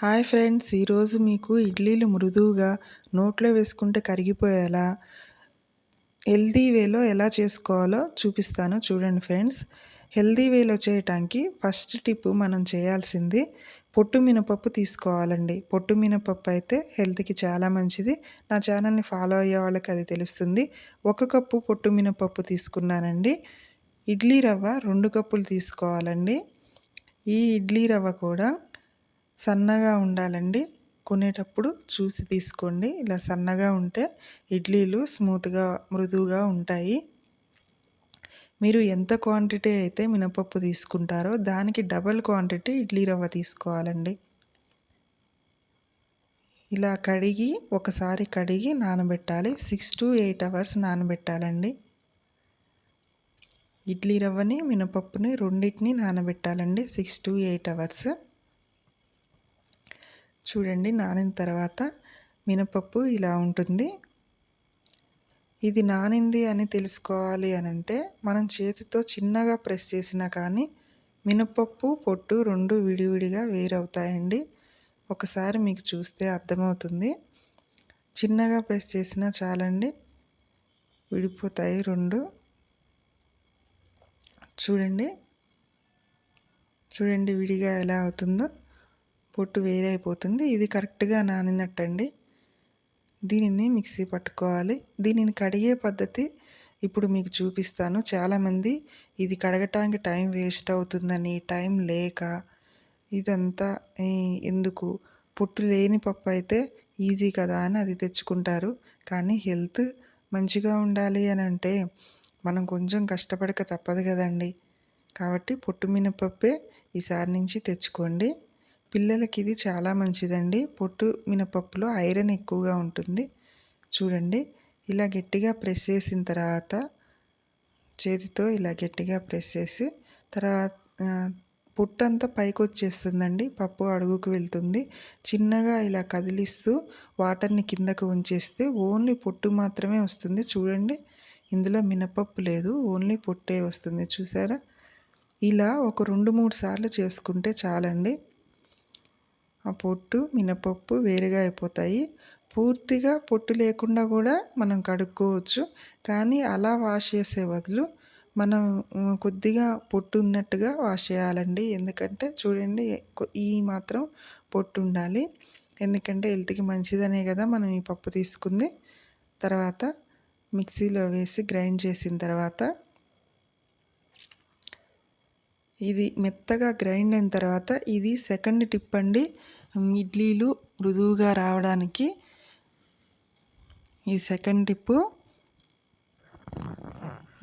Hi friends ఈరోజు మీకు ఇడ్లీలు మృదువుగా నోట్లో వేసుకుంటే కరిగిపోయేలా హెల్దీ వేలో ఎలా చేసుకోవాలో చూపిస్తాను. చూడండి ఫ్రెండ్స్ హెల్దీ వేలో చేయటానికి ఫస్ట్ టిప్ మనం చేయాల్సింది పొట్టు మినపప్పు తీసుకోవాలండి. పొట్టు మినపప్పు అయితే హెల్త్కి చాలా మంచిది. నా ఛానల్ని ఫాలో అయ్యే వాళ్ళకి అది తెలుస్తుంది. ఒక కప్పు పొట్టు మినపప్పు తీసుకున్నానండి. ఇడ్లీ రవ్వ రెండు కప్పులు తీసుకోవాలండి. ఈ ఇడ్లీ రవ్వ కూడా సన్నగా ఉండాలండి. కొనేటప్పుడు చూసి తీసుకోండి. ఇలా సన్నగా ఉంటే ఇడ్లీలు స్మూత్గా మృదువుగా ఉంటాయి. మీరు ఎంత క్వాంటిటీ అయితే మినపప్పు తీసుకుంటారో దానికి డబల్ క్వాంటిటీ ఇడ్లీ రవ్వ తీసుకోవాలండి. ఇలా కడిగి ఒకసారి కడిగి నానబెట్టాలి. సిక్స్ టు ఎయిట్ అవర్స్ నానబెట్టాలండి. ఇడ్లీ రవ్వని మినపప్పుని రెండింటిని నానబెట్టాలండి. Six to eight hours. చూడండి నానిన తర్వాత మినపప్పు ఇలా ఉంటుంది. ఇది నానింది అని తెలుసుకోవాలి అని అంటే మనం చేతితో చిన్నగా ప్రెస్ చేసినా కానీ మినపప్పు పొట్టు రెండు విడివిడిగా వేరవుతాయండి. ఒకసారి మీకు చూస్తే అర్థమవుతుంది. చిన్నగా ప్రెస్ చేసినా చాలండి. విడిపోతాయి రెండు. చూడండి. చూడండి విడిగా ఎలా అవుతుందో. పొట్టు వేరే అయిపోతుంది. ఇది కరెక్ట్గా నానినట్టండి. దీనిని మిక్సీ పట్టుకోవాలి. దీనిని కడిగే పద్ధతి ఇప్పుడు మీకు చూపిస్తాను. చాలామంది ఇది కడగటానికి టైం వేస్ట్ అవుతుందని టైం లేక ఇదంతా ఎందుకు? పొట్టు లేని పప్పు అయితే ఈజీ కదా అని అది తెచ్చుకుంటారు. కానీ హెల్త్ మంచిగా ఉండాలి అని అంటే మనం కొంచెం కష్టపడక తప్పదు కదండి. కాబట్టి పొట్టు మినపప్పే ఈసారి నుంచి తెచ్చుకోండి. పిల్లలకి ఇది చాలా మంచిదండి. పొట్టు మినపప్పులో ఐరన్ ఎక్కువగా ఉంటుంది. చూడండి. ఇలా గట్టిగా ప్రెస్ చేసిన తర్వాత చేతితో ఇలా గట్టిగా ప్రెస్ చేసి తర్వాత పొట్టు అంతా పైకి వచ్చేస్తుందండి పప్పు అడుగుకు వెళ్తుంది. చిన్నగా ఇలా కదిలిస్తూ వాటర్ని కిందకు ఉంచేస్తే ఓన్లీ పొట్టు మాత్రమే వస్తుంది. చూడండి. ఇందులో మినపప్పు లేదు. ఓన్లీ పొట్టే వస్తుంది. చూసారా? ఇలా ఒక రెండు మూడు సార్లు చేసుకుంటే చాలండి. ఆ పొట్టు మినపప్పు వేరుగా అయిపోతాయి. పూర్తిగా పొట్టు లేకుండా కూడా మనం కడుక్కోవచ్చు. కానీ అలా వాష్ చేసే బదులు మనం కొద్దిగా పొట్టు ఉన్నట్టుగా వాష్ చేయాలండి. ఎందుకంటే చూడండి ఈ మాత్రం పొట్టు ఉండాలి. ఎందుకంటే హెల్త్కి మంచిదనే కదా మనం ఈ పప్పు తీసుకుంది. తర్వాత మిక్సీలో వేసి గ్రైండ్ చేసిన తర్వాత ఇది మెత్తగా గ్రైండ్ అయిన తర్వాత ఇది సెకండ్ టిప్ అండి. ఇడ్లీలు మృదువుగా రావడానికి ఈ సెకండ్ టిప్పు.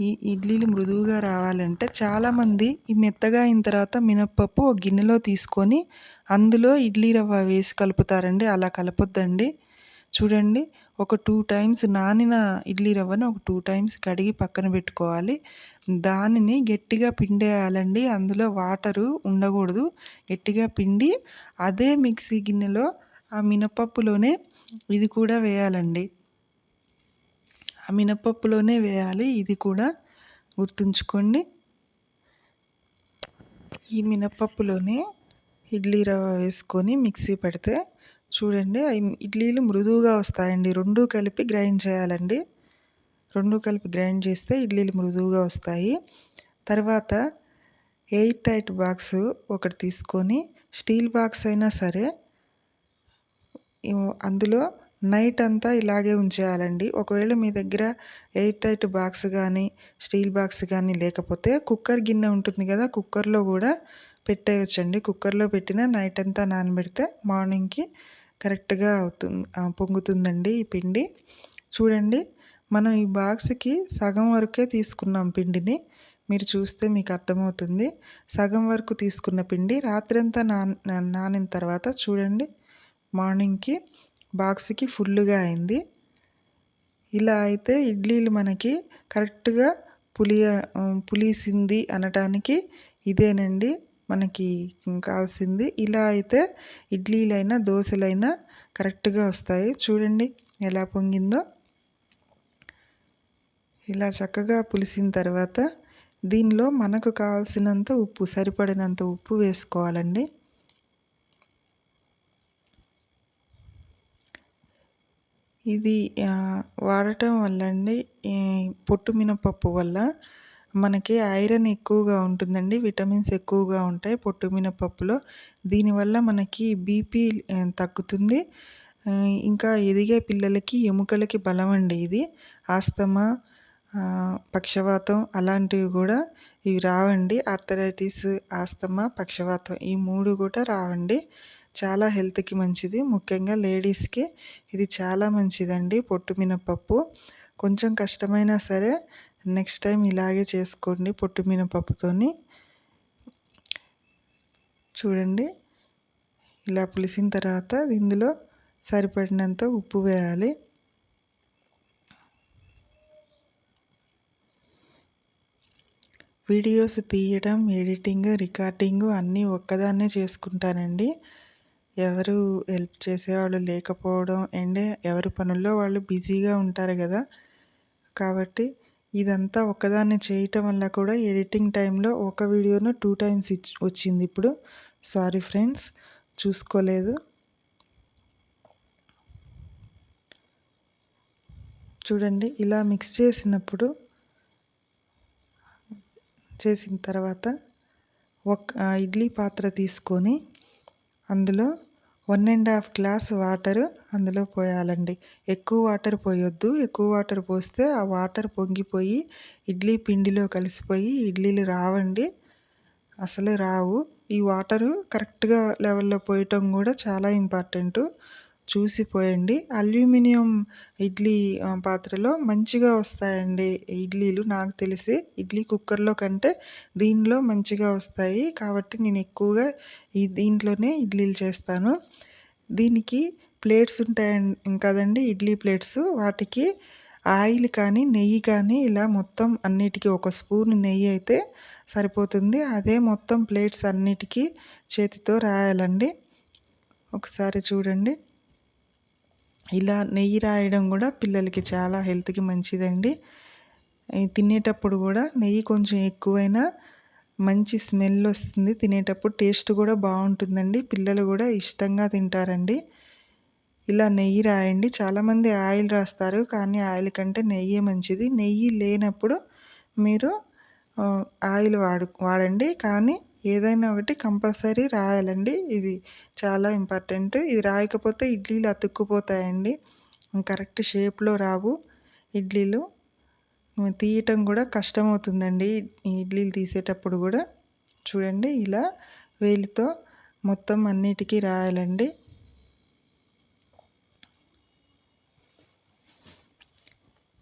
ఈ ఇడ్లీలు మృదువుగా రావాలంటే చాలామంది ఈ మెత్తగా అయిన తర్వాత మినప్పప్పు ఒక గిన్నెలో తీసుకొని అందులో ఇడ్లీ రవ్వ వేసి కలుపుతారండి. అలా కలపొద్దండి. చూడండి. ఒక టూ టైమ్స్ నానిన ఇడ్లీ రవ్వను ఒక టూ టైమ్స్ కడిగి పక్కన పెట్టుకోవాలి. దానిని గట్టిగా పిండేయాలండి. అందులో వాటరు ఉండకూడదు. గట్టిగా పిండి అదే మిక్సీ గిన్నెలో ఆ మినపప్పులోనే ఇది కూడా వేయాలండి. ఆ మినపప్పులోనే వేయాలి. ఇది కూడా గుర్తుంచుకోండి. ఈ మినపప్పులోనే ఇడ్లీ రవ్వ వేసుకొని మిక్సీ పెడితే చూడండి ఇడ్లీలు మృదువుగా వస్తాయండి. రెండు కలిపి గ్రైండ్ చేయాలండి. రెండు కలిపి గ్రైండ్ చేస్తే ఇడ్లీలు మృదువుగా వస్తాయి. తర్వాత ఎయిట్ టైట్ బాక్స్ ఒకటి తీసుకొని స్టీల్ బాక్స్ అయినా సరే అందులో నైట్ అంతా ఇలాగే ఉంచేయాలండి. ఒకవేళ మీ దగ్గర ఎయిట్ టైట్ బాక్స్ కానీ స్టీల్ బాక్స్ కానీ లేకపోతే కుక్కర్ గిన్నె ఉంటుంది కదా కుక్కర్లో కూడా పెట్టేయచ్చండి. కుక్కర్లో పెట్టిన నైట్ అంతా నానబెడితే మార్నింగ్కి కరెక్ట్గా అవుతుంది పొంగుతుందండి ఈ పిండి. చూడండి మనం ఈ బాక్స్కి సగం వరకే తీసుకున్నాం పిండిని. మీరు చూస్తే మీకు అర్థమవుతుంది. సగం వరకు తీసుకున్న పిండి రాత్రంతా నా నానిన తర్వాత చూడండి మార్నింగ్కి బాక్స్కి ఫుల్గా అయింది. ఇలా అయితే ఇడ్లీలు మనకి కరెక్ట్గా పులియ పులిసింది అనటానికి ఇదేనండి. మనకి కావాల్సింది ఇలా అయితే ఇడ్లీలైనా దోశలైనా కరెక్ట్గా వస్తాయి. చూడండి ఎలా పొంగిందో. ఇలా చక్కగా పులిసిన తర్వాత దీనిలో మనకు కావాల్సినంత ఉప్పు సరిపడినంత ఉప్పు వేసుకోవాలండి. ఇది వాడటం వల్ల అండి పొట్టు మినపప్పు వల్ల మనకి ఐరన్ ఎక్కువగా ఉంటుందండి విటమిన్స్ ఎక్కువగా ఉంటాయి పొట్టు మినపప్పులో దీనివల్ల మనకి బీపీ తగ్గుతుంది. ఇంకా ఎదిగే పిల్లలకి ఎముకలకి బలం అండి ఇది. ఆస్తమా పక్షవాతం అలాంటివి కూడా ఇవి రావండి. ఆర్థరైటిస్ ఆస్తమా పక్షవాతం ఈ మూడు కూడా రావండి. చాలా హెల్త్కి మంచిది. ముఖ్యంగా లేడీస్కి ఇది చాలా మంచిదండి పొట్టు మినపప్పు కొంచెం కష్టమైనా సరే నెక్స్ట్ టైం ఇలాగే చేసుకోండి పొట్టు మినపప్పుతోని. చూడండి. ఇలా పులిసిన తర్వాత ఇందులో సరిపడినంత ఉప్పు వేయాలి. వీడియోస్ తీయడం ఎడిటింగ్ రికార్డింగ్ అన్నీ ఒక్కదాన్నే చేసుకుంటానండి. ఎవరు హెల్ప్ చేసేవాళ్ళు లేకపోవడం అండ్ ఎవరి పనుల్లో వాళ్ళు బిజీగా ఉంటారు కదా. కాబట్టి ఇదంతా ఒక్కదాన్ని చేయటం వల్ల కూడా ఎడిటింగ్ టైంలో ఒక వీడియోను టూ టైమ్స్ ఇచ్చి వచ్చింది ఇప్పుడు. సారీ ఫ్రెండ్స్ చూసుకోలేదు. చూడండి ఇలా మిక్స్ చేసినప్పుడు చేసిన తర్వాత ఒక ఇడ్లీ పాత్ర తీసుకొని అందులో one and half glass water అందులో పోయాలండి. ఎక్కువ వాటర్ పోయొద్దు. ఎక్కువ వాటర్ పోస్తే ఆ వాటర్ పొంగిపోయి ఇడ్లీ పిండిలో కలిసిపోయి ఇడ్లీలు రావండి. అసలు రావు. ఈ వాటరు కరెక్ట్గా లెవెల్లో పోయటం కూడా చాలా ఇంపార్టెంటు. చూసి పోయండి అల్యూమినియం ఇడ్లీ పాత్రలో మంచిగా వస్తాయండి ఇడ్లీలు. నాకు తెలిసి ఇడ్లీ కుక్కర్లో కంటే దీనిలో మంచిగా వస్తాయి. కాబట్టి నేను ఎక్కువగా ఈ దీంట్లోనే ఇడ్లీలు చేస్తాను. దీనికి ప్లేట్స్ ఉంటాయి కదండి ఇడ్లీ ప్లేట్స్. వాటికి ఆయిల్ కానీ నెయ్యి కానీ ఇలా మొత్తం అన్నిటికీ ఒక స్పూన్ నెయ్యి అయితే సరిపోతుంది. అదే మొత్తం ప్లేట్స్ అన్నిటికీ చేతితో రాయాలండి. ఒకసారి చూడండి. ఇలా నెయ్యి రాయడం కూడా పిల్లలకి చాలా హెల్త్కి మంచిదండి. తినేటప్పుడు కూడా నెయ్యి కొంచెం ఎక్కువైనా మంచి స్మెల్ వస్తుంది. తినేటప్పుడు టేస్ట్ కూడా బాగుంటుందండి. పిల్లలు కూడా ఇష్టంగా తింటారండి. ఇలా నెయ్యి రాయండి. చాలామంది ఆయిల్ రాస్తారు. కానీ ఆయిల్ కంటే నెయ్యే మంచిది. నెయ్యి లేనప్పుడు మీరు ఆయిల్ వాడు వాడండి. కానీ ఏదైనా ఒకటి కంపల్సరీ రాయాలండి. ఇది చాలా ఇంపార్టెంట్. ఇది రాయకపోతే ఇడ్లీలు అతుక్కుపోతాయండి. కరెక్ట్ షేప్లో రావు ఇడ్లీలు. తీయటం కూడా కష్టమవుతుందండి. ఇడ్లీలు తీసేటప్పుడు కూడా. చూడండి ఇలా వేలితో మొత్తం అన్నిటికీ రాయాలండి.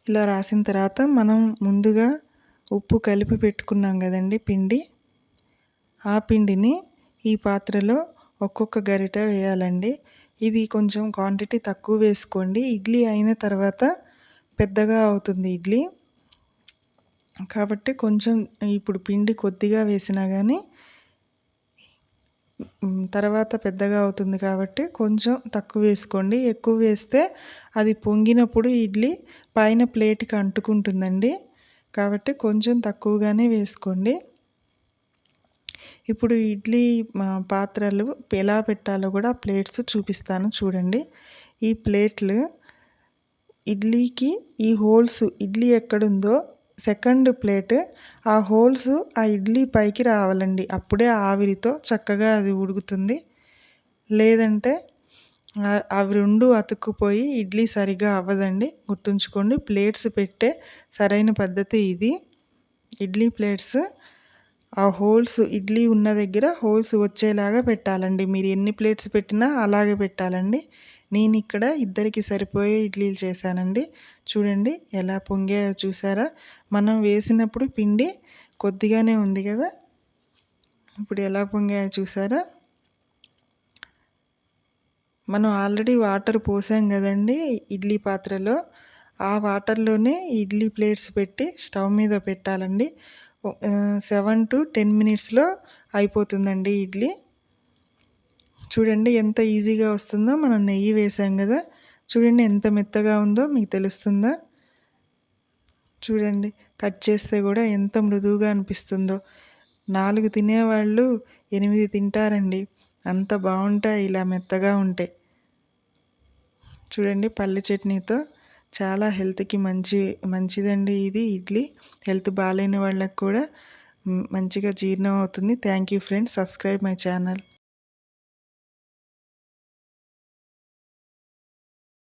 ఇలా రాసిన తర్వాత మనం ముందుగా ఉప్పు కలిపి పెట్టుకున్నాం కదండి పిండి. ఆ పిండిని ఈ పాత్రలో ఒక్కొక్క గరిట వేయాలండి. ఇది కొంచెం క్వాంటిటీ తక్కువ వేసుకోండి. ఇడ్లీ అయిన తర్వాత పెద్దగా అవుతుంది ఇడ్లీ. కాబట్టి కొంచెం ఇప్పుడు పిండి కొద్దిగా వేసినా కానీ తర్వాత పెద్దగా అవుతుంది కాబట్టి కొంచెం తక్కువ వేసుకోండి. ఎక్కువ వేస్తే అది పొంగినప్పుడు ఇడ్లీ పైన ప్లేట్కి అంటుకుంటుందండి. కాబట్టి కొంచెం తక్కువగానే వేసుకోండి. ఇప్పుడు ఇడ్లీ పాత్రలు ఎలా పెట్టాలో కూడా ప్లేట్స్ చూపిస్తాను చూడండి. ఈ ప్లేట్లు ఇడ్లీకి ఈ హోల్స్ ఇడ్లీ ఎక్కడుందో సెకండ్ ప్లేట్ ఆ హోల్స్ ఆ ఇడ్లీ పైకి రావాలండి. అప్పుడే ఆవిరితో చక్కగా అది ఉడుకుతుంది. లేదంటే అవి రెండు అతుక్కుపోయి ఇడ్లీ సరిగా అవ్వదండి. గుర్తుంచుకోండి ప్లేట్స్ పెట్టే సరైన పద్ధతి ఇది. ఇడ్లీ ప్లేట్స్ ఆ హోల్స్ ఇడ్లీ ఉన్న దగ్గర హోల్స్ వచ్చేలాగా పెట్టాలండి. మీరు ఎన్ని ప్లేట్స్ పెట్టినా అలాగే పెట్టాలండి. నేను ఇక్కడ ఇద్దరికి సరిపోయే ఇడ్లీలు చేశానండి. చూడండి ఎలా పొంగాయో చూసారా? మనం వేసినప్పుడు పిండి కొద్దిగానే ఉంది కదా? ఇప్పుడు ఎలా పొంగాయో చూసారా? మనం ఆల్రెడీ వాటర్ పోసాం కదండి ఇడ్లీ పాత్రలో. ఆ వాటర్లోనే ఇడ్లీ ప్లేట్స్ పెట్టి స్టవ్ మీద పెట్టాలండి. సెవెన్ టు టెన్ మినిట్స్లో అయిపోతుందండి ఇడ్లీ. చూడండి ఎంత ఈజీగా వస్తుందో మనం నెయ్యి వేసాం కదా. చూడండి ఎంత మెత్తగా ఉందో మీకు తెలుస్తుందా? చూడండి కట్ చేస్తే కూడా ఎంత మృదువుగా అనిపిస్తుందో. నాలుగు తినేవాళ్ళు ఎనిమిది తింటారండి. అంత బాగుంటాయి ఇలా మెత్తగా ఉంటే. చూడండి పల్లి చట్నీతో. చాలా హెల్త్కి మంచి మంచిదండి ఇది ఇడ్లీ. హెల్త్ బాగాలేని వాళ్ళకు కూడా మంచిగా జీర్ణం అవుతుంది. Thank you friends. Subscribe my channel.